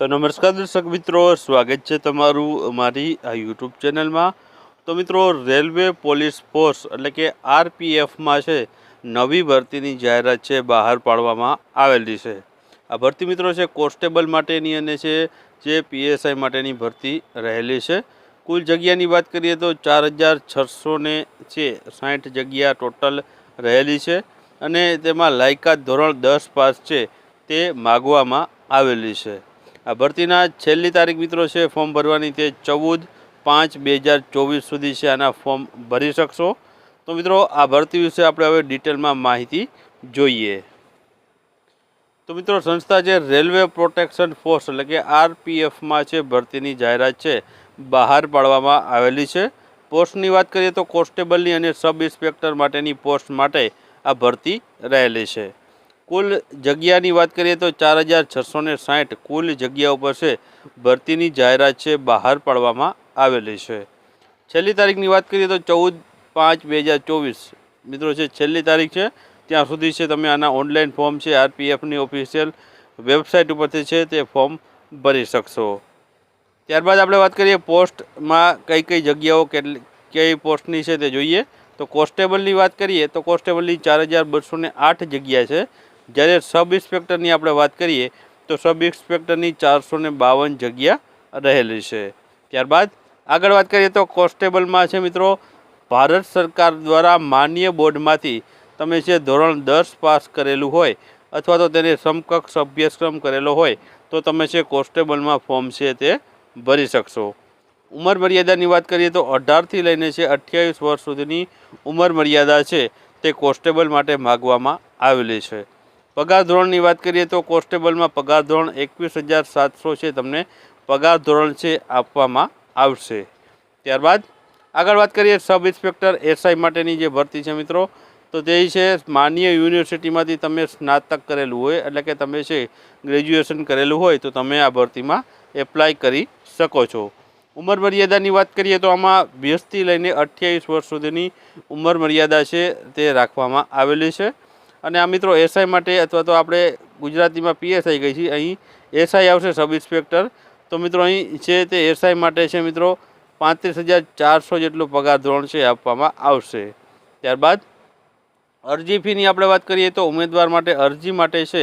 તો નમસ્કાર દર્શક મિત્રો, સ્વાગત છે તમારું અમારી આ યુટ્યુબ ચેનલમાં. તો મિત્રો, રેલવે પોલીસ ફોર્સ એટલે કે આરપીએફમાં છે, નવી ભરતીની જાહેરાત છે, બહાર પાડવામાં આવેલી છે. આ ભરતી મિત્રો છે, કોન્સ્ટેબલ માટેની અને છે, જે પીએસઆઈ માટેની ભરતી રહેલી છે. કુલ જગ્યાની વાત કરીએ તો ચાર હજાર છસો ને છે, સાઠ જગ્યા ટોટલ રહેલી છે અને તેમાં લાયકાત ધોરણ દસ પાસ છે, તે માગવામાં આવેલી છે. આ ભરતીના છેલ્લી તારીખ મિત્રો છે, ફોર્મ ભરવાની તે ચૌદ પાંચ બે હજાર ચોવીસ સુધી છે, આના ફોર્મ ભરી શકશો. તો મિત્રો, આ ભરતી વિશે આપણે હવે ડિટેલમાં માહિતી જોઈએ. તો મિત્રો, સંસ્થા છે, રેલવે પ્રોટેક્શન ફોર્સ એટલે કે આરપીએફમાં છે, ભરતીની જાહેરાત છે, બહાર પાડવામાં આવેલી છે. પોસ્ટની વાત કરીએ તો કોન્સ્ટેબલની અને સબ ઇન્સ્પેક્ટર માટેની પોસ્ટ માટે આ ભરતી રહેલી છે. કુલ જગ્યાની વાત કરીએ તો ચાર હજાર છસો ને સાઠ કુલ જગ્યા ઉપર છે, ભરતીની જાહેરાત છે, બહાર પાડવામાં આવેલી છે. છેલ્લી તારીખની વાત કરીએ તો ચૌદ પાંચ બે હજાર ચોવીસ. મિત્રો છે છેલ્લી તારીખ છે, ત્યાં સુધી છે તમે આના ઓનલાઈન ફોર્મ છે, આરપીએફની ઓફિશિયલ વેબસાઇટ ઉપરથી છે તે ફોર્મ ભરી શકશો. ત્યારબાદ આપણે વાત કરીએ પોસ્ટમાં કઈ કઈ જગ્યાઓ કેટલી કઈ પોસ્ટની છે તે જોઈએ. તો કોન્સ્ટેબલની વાત કરીએ તો કોન્સ્ટેબલની ચાર હજાર બસો આઠ જગ્યા છે. જ્યારે સબ ઇન્સ્પેક્ટરની આપણે વાત કરીએ, તો સબ ઇન્સ્પેક્ટરની ચારસો ને બાવન જગ્યા રહેલી છે. ત્યારબાદ આગળ વાત કરીએ તો કોન્સ્ટેબલમાં છે મિત્રો, ભારત સરકાર દ્વારા માન્ય બોર્ડમાંથી તમે જે ધોરણ દસ પાસ કરેલું હોય અથવા તો તેને સમકક્ષ અભ્યાસક્રમ કરેલો હોય, તો તમે છે કોન્સ્ટેબલમાં ફોર્મ છે તે ભરી શકશો. ઉંમર મર્યાદાની વાત કરીએ તો અઢારથી લઈને છે અઠ્યાવીસ વર્ષ સુધીની ઉંમર મર્યાદા છે તે કોન્સ્ટેબલ માટે માગવામાં આવેલી છે. પગાર ધોરણની વાત કરીએ તો કોન્સ્ટેબલમાં પગાર ધોરણ એકવીસ હજાર સાતસો છે. તમને પગાર ધોરણ છે આપવામાં આવશે. ત્યારબાદ આગળ વાત કરીએ સબ ઇન્સ્પેક્ટર એસઆઈ માટેની જે ભરતી છે મિત્રો. તો તે છે માન્ય યુનિવર્સિટીમાંથી તમે સ્નાતક કરેલું હોય, એટલે કે તમે છે ગ્રેજ્યુએશન કરેલું હોય, તો તમે આ ભરતીમાં એપ્લાય કરી શકો છો. ઉંમર મર્યાદાની વાત કરીએ તો આમાં વીસથી લઈને અઠ્યાવીસ વર્ષ સુધીની ઉંમર મર્યાદા છે તે રાખવામાં આવેલી છે. અને આ મિત્રો એસઆઈ માટે અથવા તો આપણે ગુજરાતીમાં પીએસઆઈ કહી છીએ, અહીં એસઆઈ આવશે સબ ઇન્સ્પેક્ટર. તો મિત્રો અહીં છે તે એસઆઈ માટે છે મિત્રો, પાંત્રીસ હજાર ચારસો જેટલું પગાર ધોરણ છે આપવામાં આવશે. ત્યારબાદ અરજી ફીની આપણે વાત કરીએ તો ઉમેદવાર માટે અરજી માટે છે,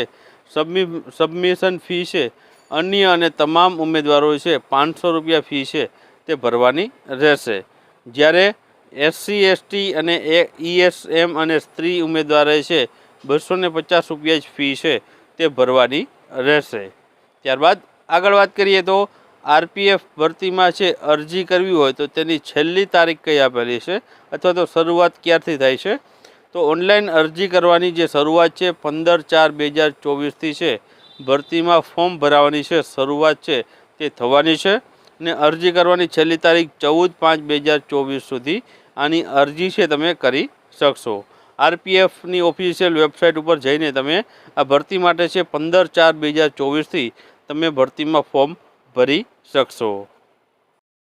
સબમિ, સબમિશન ફી છે, અન્ય અને તમામ ઉમેદવારો છે પાંચસો રૂપિયા ફી છે તે ભરવાની રહેશે. જ્યારે એસસી, એસટી અને એ, ઈએસએમ અને સ્ત્રી ઉમેદવારે છે બસો ને પચાસ રૂપિયા જ ફી છે તે ભરવાની રહેશે. ત્યારબાદ આગળ વાત કરીએ તો આરપીએફ ભરતીમાં છે અરજી કરવી હોય તો તેની છેલ્લી તારીખ કઈ આપેલી છે અથવા તો શરૂઆત ક્યારથી થાય છે? તો ઓનલાઈન અરજી કરવાની જે શરૂઆત છે પંદર ચાર બે હજાર ચોવીસથી છે. ભરતીમાં ફોર્મ ભરાવાની છે શરૂઆત છે તે થવાની છે ને અરજી કરવાની છેલ્લી તારીખ ચૌદ પાંચ બે હજાર ચોવીસ સુધી આની અરજી છે તમે કરી શકશો. આરપીએફની ઓફિશિયલ વેબસાઇટ ઉપર જઈને તમે આ ભરતી માટે છે પંદર ચાર બે હજાર ચોવીસથી તમે ભરતીમાં ફોર્મ ભરી શકશો.